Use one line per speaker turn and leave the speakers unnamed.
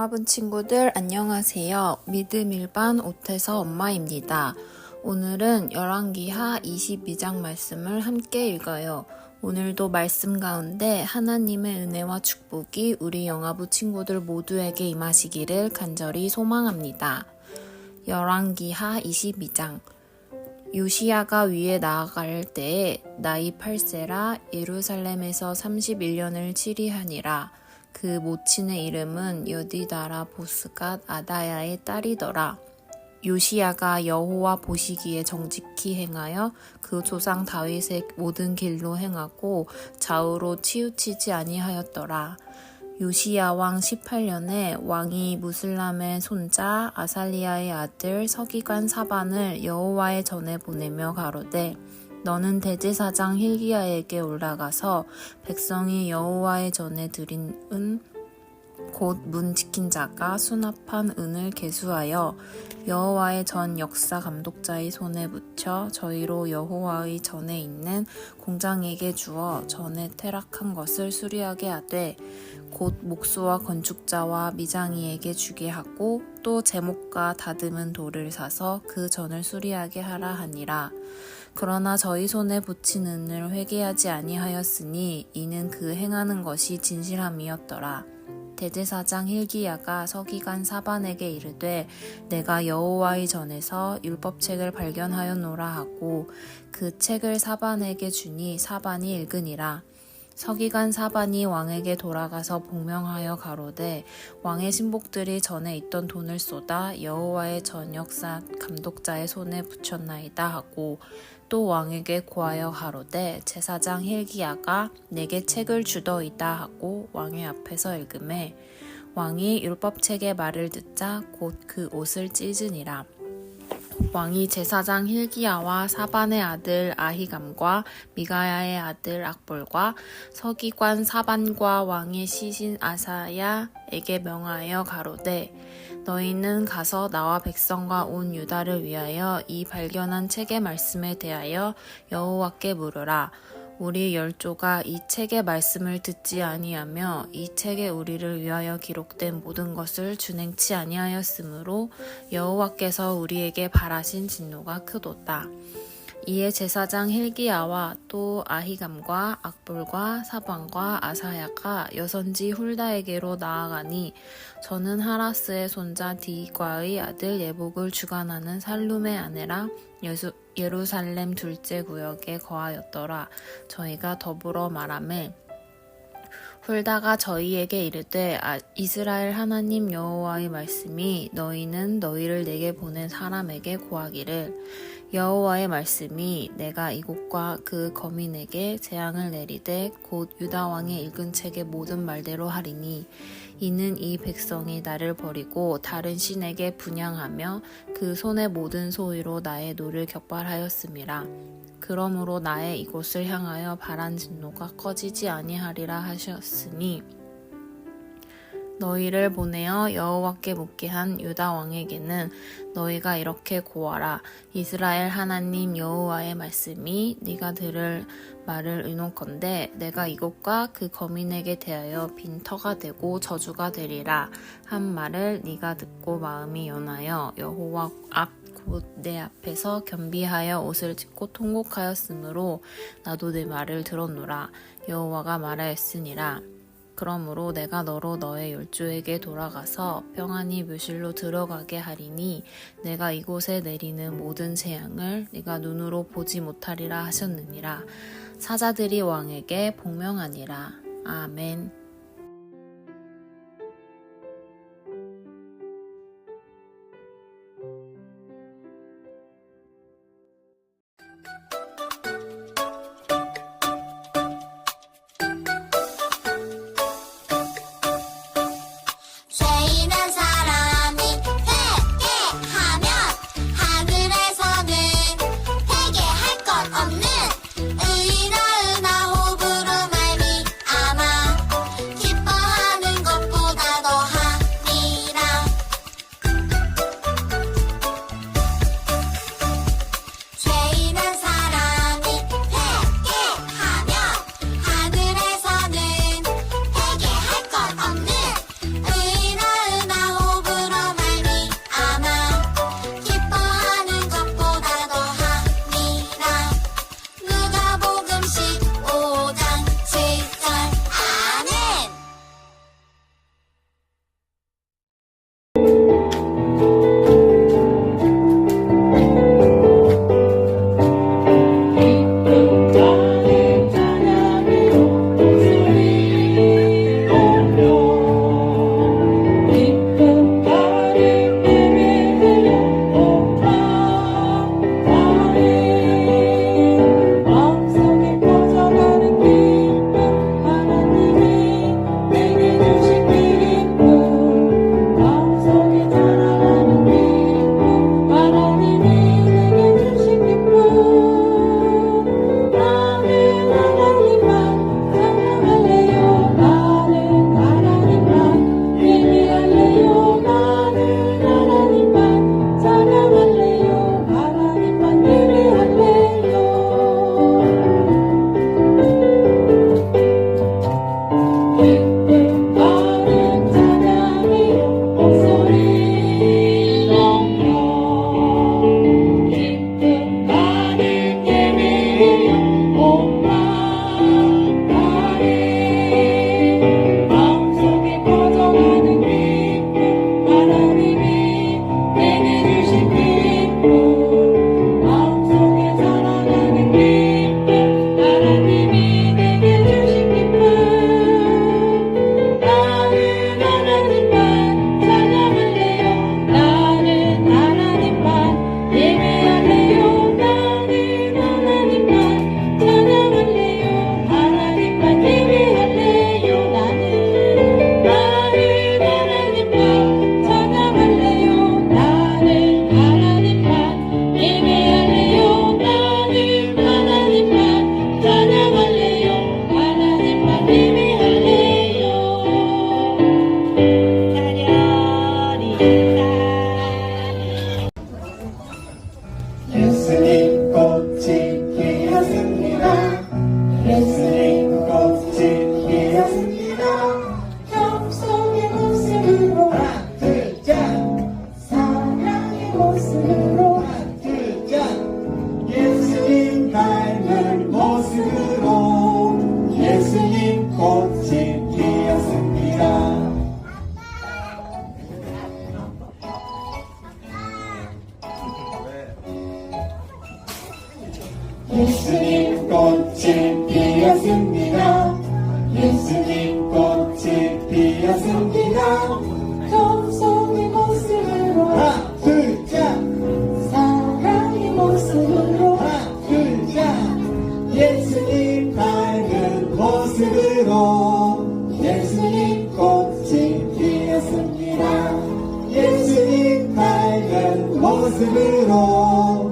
영화분 친구들 안녕하세요. 믿음 일반 오태서 엄마입니다. 오늘은 열왕기하 22장 말씀을 함께 읽어요. 오늘도 말씀 가운데 하나님의 은혜와 축복이 우리 영화부 친구들 모두에게 임하시기를 간절히 소망합니다. 열왕기하 22장 요시야가 위에 나아갈 때에 나이 8세라 예루살렘에서 31년을 치리하니라. 그 모친의 이름은 여디다라 보스갓 아다야의 딸이더라. 요시야가 여호와 보시기에 정직히 행하여 그 조상 다윗의 모든 길로 행하고 좌우로 치우치지 아니하였더라. 요시야 왕 18년에 왕이 무슬람의 손자 아살리아의 아들 서기관 사반을 여호와의 전에 보내며 가로되 너는 대제사장 힐기야에게 올라가서 백성이 여호와의 전에 드린 은 곧 문 지킨 자가 수납한 은을 계수하여 여호와의 전 역사 감독자의 손에 붙여 저희로 여호와의 전에 있는 공장에게 주어 전에 퇴락한 것을 수리하게 하되 곧 목수와 건축자와 미장이에게 주게 하고 또 제목과 다듬은 돌을 사서 그 전을 수리하게 하라 하니라. 그러나 저희 손에 붙인 은을 회개하지 아니하였으니 이는 그 행하는 것이 진실함이었더라. 대제사장 힐기야가 서기관 사반에게 이르되 내가 여호와의 전에서 율법책을 발견하였노라 하고 그 책을 사반에게 주니 사반이 읽으니라. 서기관 사반이 왕에게 돌아가서 복명하여 가로되 왕의 신복들이 전에 있던 돈을 쏟아 여호와의 전역사 감독자의 손에 붙였나이다 하고 또 왕에게 고하여 가로되 제사장 힐기야가 내게 책을 주더이다 하고 왕의 앞에서 읽음에 왕이 율법책의 말을 듣자 곧 그 옷을 찢으니라. 왕이 제사장 힐기야와 사반의 아들 아히감과 미가야의 아들 악볼과 서기관 사반과 왕의 시신 아사야에게 명하여 가로되 너희는 가서 나와 백성과 온 유다를 위하여 이 발견한 책의 말씀에 대하여 여호와께 물으라. 우리 열조가 이 책의 말씀을 듣지 아니하며 이 책에 우리를 위하여 기록된 모든 것을 준행치 아니하였으므로 여호와께서 우리에게 바라신 진노가 크도다. 이에 제사장 힐기야와 또 아히감과 악볼과 사방과 아사야가 여선지 훌다에게로 나아가니 저는 하라스의 손자 디과의 아들 예복을 주관하는 살룸의 아내라 예루살렘 둘째 구역에 거하였더라. 저희가 더불어 말하매 훌다가 저희에게 이르되 아, 이스라엘 하나님 여호와의 말씀이 너희는 너희를 내게 보낸 사람에게 고하기를 여호와의 말씀이 내가 이곳과 그 거민에게 재앙을 내리되 곧 유다 왕의 읽은 책의 모든 말대로 하리니 이는 이 백성이 나를 버리고 다른 신에게 분양하며 그 손의 모든 소위로 나의 노를 격발하였음이라 그러므로 나의 이곳을 향하여 바란 진노가 꺼지지 아니하리라 하셨으니 너희를 보내어 여호와께 묻게 한 유다 왕에게는 너희가 이렇게 고하라. 이스라엘 하나님 여호와의 말씀이 네가 들을 말을 의논컨대 내가 이곳과 그 거민에게 대하여 빈터가 되고 저주가 되리라. 한 말을 네가 듣고 마음이 연하여 여호와 앞 곧내 앞에서 겸비하여 옷을 찢고 통곡하였으므로 나도 내 말을 들었노라. 여호와가 말하였으니라 그러므로 내가 너로 너의 열조에게 돌아가서 평안히 묘실로 들어가게 하리니 내가 이곳에 내리는 모든 재앙을 네가 눈으로 보지 못하리라 하셨느니라. 사자들이 왕에게 복명하니라. 아멘
피었